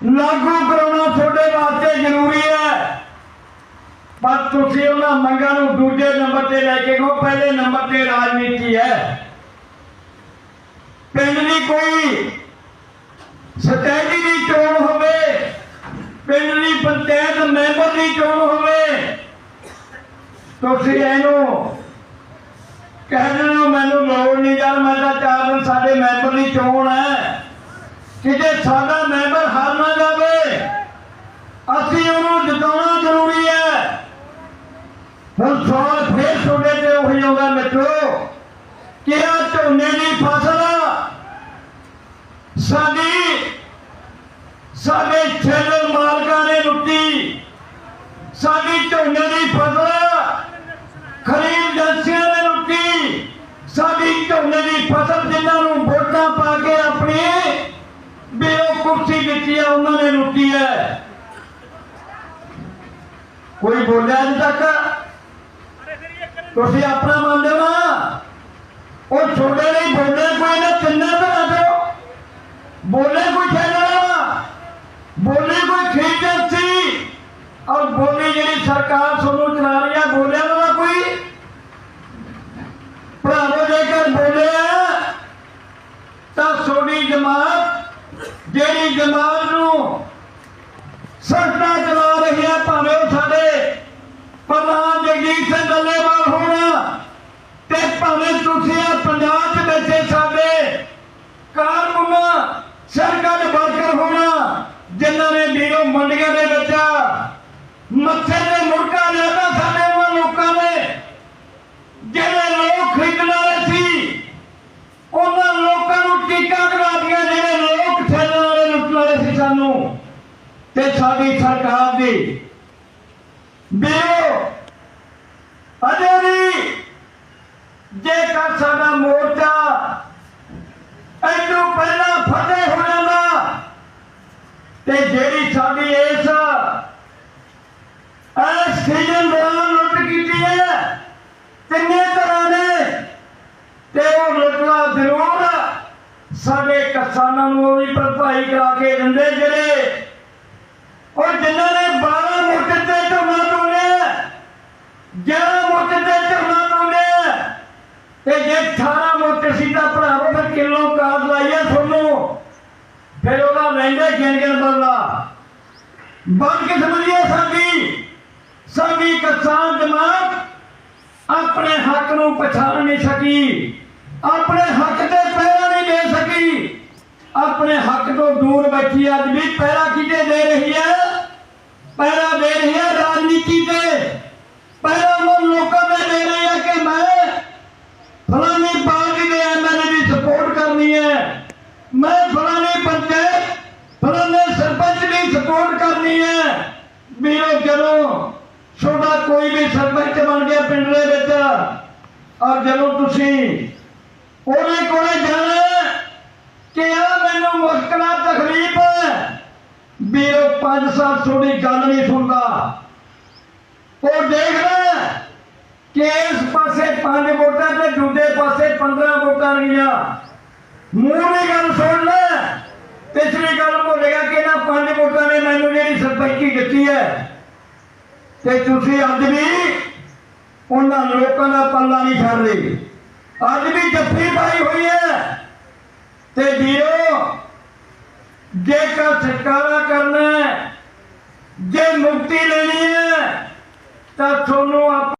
ਲਾਗੂ ਕਰਾਉਣਾ ਤੁਹਾਡੇ ਵਾਸਤੇ ਜ਼ਰੂਰੀ ਹੈ। ਪਰ ਤੁਸੀਂ ਉਹਨਾਂ ਮੰਗਾਂ ਨੂੰ ਦੂਜੇ ਨੰਬਰ ਤੇ ਲੈ ਕੇ ਗੋ ਪਹਿਲੇ ਨੰਬਰ ਤੇ ਰਾਜਨੀਤੀ ਹੈ। ਪਿੰਡ ਦੀ ਕੋਈ ਸਟੈਡੀ ਦੀ ਚੋਣ ਹੋਵੇ, ਪਿੰਡ ਦੀ ਪੰਚਾਇਤ ਮੈਂਬਰ ਦੀ ਚੋਣ ਹੋਵੇ, ਤੁਸੀਂ ਇਹਨੂੰ ਕਹਿ ਦਿੰਦੇ ਮੈਨੂੰ ਲੋੜ ਨਹੀਂ ਯਾਰ, ਮੈਂ ਤਾਂ ਚਾਰ ਦਿਨ ਸਾਡੇ ਮੈਂਬਰ ਦੀ ਚੋਣ ਹੈ। ਕਿ ਜੇ ਸਾਡਾ ਮੈਂਬਰ ਹਾਰ ਨਾ ਜਾਵੇ ਅਸੀਂ ਉਹਨੂੰ ਜਿਤਾਉਣਾ ਜ਼ਰੂਰੀ ਹੈ ਹੁਣ ਸਵਾਲ ਫੇਰ ਤੁਹਾਡੇ ਤੇ ਉਹੀ ਆਉਂਦਾ ਮਿੱਤਰੋ ਕਿਹਾ ਝੋਨੇ ਦੀ ਫਸਲ? ਸਾਡੀ, ਸਾਡੇ ਛੇਲਰ ਮਾਲਕਾਂ ਨੇ ਲੁੱਟੀ। ਸਾਡੀ ਝੋਨੇ ਦੀ ਫਸਲ ਖਰੀਦ ਏਜੰਸੀਆਂ ਨੇ ਲੁੱਟੀ। ਸਾਡੀ ਝੋਨੇ ਦੀ ਫਸਲ, ਜਿਨ੍ਹਾਂ ਨੂੰ ਵੋਟਾਂ ਪਾ ਕੇ ਆਪਣੀ ਬੇਓ ਕੁਰਸੀ ਦਿੱਤੀ ਹੈ ਉਹਨਾਂ ਨੇ ਲੁੱਟੀ ਹੈ। ਕੋਈ ਬੋਲਿਆ ਅਜੇ ਤੱਕ? ਤੁਸੀਂ ਆਪਣਾ ਮੰਨਦੇ ਹੋ? ਨਾ ਲਈ ਬੋਲੇ ਕੋਈ ਨਾ ਤਿੰਨੇ ਤਰ੍ਹਾਂ ਦਿਓ ਬੋਲੇ ਕੋਈ ਖੇਡਣਾ ਬੋਲੇ ਕੋਈ ਖੇਡ ਸੀ? ਔਰ ਬੋਲੀ ਜਿਹੜੀ ਸਰਕਾਰ ਤੁਹਾਨੂੰ ਚਲਾ ਰਹੀ ਹੈ ਬੋਲਿਆ ਨਾ ਕੋਈ? ਭਰਾਵੋ, ਜੇਕਰ ਬੋਲਿਆ ਤਾਂ ਤੁਹਾਡੀ ਜਮਾਤ, ਜਿਹੜੀ ਜਮਾਤ ਨੂੰ ਸਰਕਾਰ ਚਲਾ ਰਹੀ ਹੈ ਭਾਵੇਂ ਉਹ ਸਾਡੇ ਪ੍ਰਧਾਨ ਜਗਜੀਤ ਸਿੰਘ ਡੱਲੇਵਾਲ ਹੋਣ ਭਾਵੇਂ ਤੁਸੀਂ ਆ, ਪੰਜਾਬ ਦੇ ਵਿੱਚ ਸਾਡੇ ਕਾਰਕੁਨ ਸਰਕਾਰ ਵਰਕਰ ਹੋਣਾ, ਜਿਨ੍ਹਾਂ ਨੇ ਵੀਰੋ ਮੰਡੀਆਂ ਦੇ ਵਿੱਚ ਮੱਥੇ ਤੇ ਮੁਰਕਾ ਲਿਆ ਸਾਡੇ ਉਹਨਾਂ ਲੋਕਾਂ ਨੇ, ਜਿਹੜੇ ਲੋਕ ਖਰੀਦਣ ਵਾਲੇ ਸੀ, ਉਹਨਾਂ ਲੋਕਾਂ ਨੂੰ ਟੀਕਾ ਕਰਾ ਜਿਹੜੇ ਲੋਕ ਛੱਡਣ ਵਾਲੇ, ਲੁੱਟਣ ਵਾਲੇ ਸੀ ਸਾਨੂੰ। ਤੇ ਸਾਡੀ ਸਰਕਾਰ ਦੀ ਵੀਰੋ ਅਜੇ ਵੀ ਜੇਕਰ ਸਾਡਾ ਮੋਰਚਾ ਐਦੋਂ ਪਹਿਲਾਂ ਫਤਿਹ ਹੋ ਜਾਂਦਾ ਤੇ ਜਿਹੜੀ ਸਾਡੀ ਇਸ ਇਸ ਸੀਜ਼ਨ ਦੌਰਾਨ ਲੁੱਟ ਕੀਤੀ ਹੈ ਕਿੰਨੇ ਤਰ੍ਹਾਂ ਨੇ, ਤੇ ਉਹ ਲੁੱਟਣਾ ਜ਼ਰੂਰ ਸਾਡੇ ਕਿਸਾਨਾਂ ਨੂੰ ਉਹ ਵੀ ਭਰਪਾਈ ਕਰਾ ਕੇ ਦਿੰਦੇ ਜਿਹੜੇ, ਉਹ ਜਿਨ੍ਹਾਂ ਨੇ 12 ਮੁੱਠ ਤੇ ਝੋਨਾ ਤੋਲਿਆ 11 ਮੁੱਠ ਤੇ ਝੋਨਾ ਤੋਲਿਆ ਤੇ ਜੇ 18 ਮੁੱਠ ਸੀ ਤਾਂ ਭਰਾਵੋ ਫਿਰ ਕਿਲੋ ਕਾਦ ਲਾਈਆ ਤੁਹਾਨੂੰ ਫਿਰ ਉਹਦਾ ਲੈਂਦੇ ਗਿਣ ਗਿਣ ਬਦਲਾ ਬਦ। ਹੈ ਸਾਡੀ। ਸਾਡੀ ਕਿਸਾਨ ਜਮਾਤ ਆਪਣੇ ਹੱਕ ਨੂੰ ਪਛਾਣ ਨਹੀਂ ਸਕੀ। ਆਪਣੇ ਹੱਕ ਤੇ ਪਹਿਰਾ ਨਹੀਂ ਦੇ ਸਕੀ। ਆਪਣੇ ਹੱਕ ਤੋਂ ਦੂਰ ਬੈਠੀ ਅੱਜ ਵੀ ਪਹਿਰਾ ਕਿਤੇ ਦੇ ਰਹੀ ਹੈ? ਪਹਿਰਾ ਦੇ ਰਹੀ ਹੈ ਰਾਜਨੀਤੀ ਤੇ ਪਹਿਰਾ ਉਹ ਲੋਕਾਂ ਦੇ ਦੇ ਰਹੀ ਹੈ ਕਿ ਮੈਂ ਫਲਾਨੀ ਪਾਰਟੀ ਦੇ ਐਮਐਲਏ ਦੀ ਸਪੋਰਟ ਕਰਨੀ ਹੈ ਮੈਂ ਫਲਾਨੀ ਪੰਚਾਇਤ ਫਲਾਣੇ ਸਰਪੰਚ ਦੀ ਸਪੋਰਟ ਕਰਨੀ ਹੈ ਵੀਰੋ ਜਦੋਂ। ਛੋਟਾ ਕੋਈ ਵੀ ਸਰਪੰਚ ਬਣ ਗਿਆ ਪਿੰਡ ਦੇ ਵਿੱਚ, ਔਰ ਜਦੋਂ ਤੁਸੀਂ ਉਹਦੇ ਕੋਲੇ ਜਾਣਾ, ਕਿ ਆ ਮੈਨੂੰ ਮੁਸ਼ਕਲਾਂ, ਤਕਲੀਫ, ਵੀਰੋ, ਪੰਜ ਸਾਲ ਤੁਹਾਡੀ ਗੱਲ ਨਹੀਂ ਸੁਣਦਾ। ਉਹ ਦੇਖਦਾ ਕਿ ਇਸ ਪਾਸੇ ਪੰਜ ਵੋਟਾਂ ਤੇ ਦੂਜੇ ਪਾਸੇ 15 ਵੋਟਾਂ ਗਈਆਂ। ਮੂੰਹ ਦੀ ਗੱਲ ਸੁਣ ਲੈ, ਪਿਛਲੀ ਗੱਲ ਭੁੱਲੇਗਾ ਨਾ ਨੇ ਮੈਨੂੰ ਜਿਹੜੀ ਸਰਪੰਚੀ ਦਿੱਤੀ ਹੈ, ਤੇ ਤੁਸੀਂ ਅੱਜ ਵੀ ਉਹਨਾਂ ਲੋਕਾਂ ਦਾ ਪੱਲਾ ਨਹੀਂ ਛੱਡ ਰਹੇ। ਅੱਜ ਵੀ ਜੱਫੀ ਪਾਈ ਹੋਈ ਹੈ। ਤੇ ਜੀਓ, ਜੇਕਰ ਸਰਕਾਰਾਂ ਕਰਨਾ ਜੇ ਮੁਕਤੀ ਲੈਣੀ ਹੈ, ਤਾਂ ਤੁਹਾਨੂੰ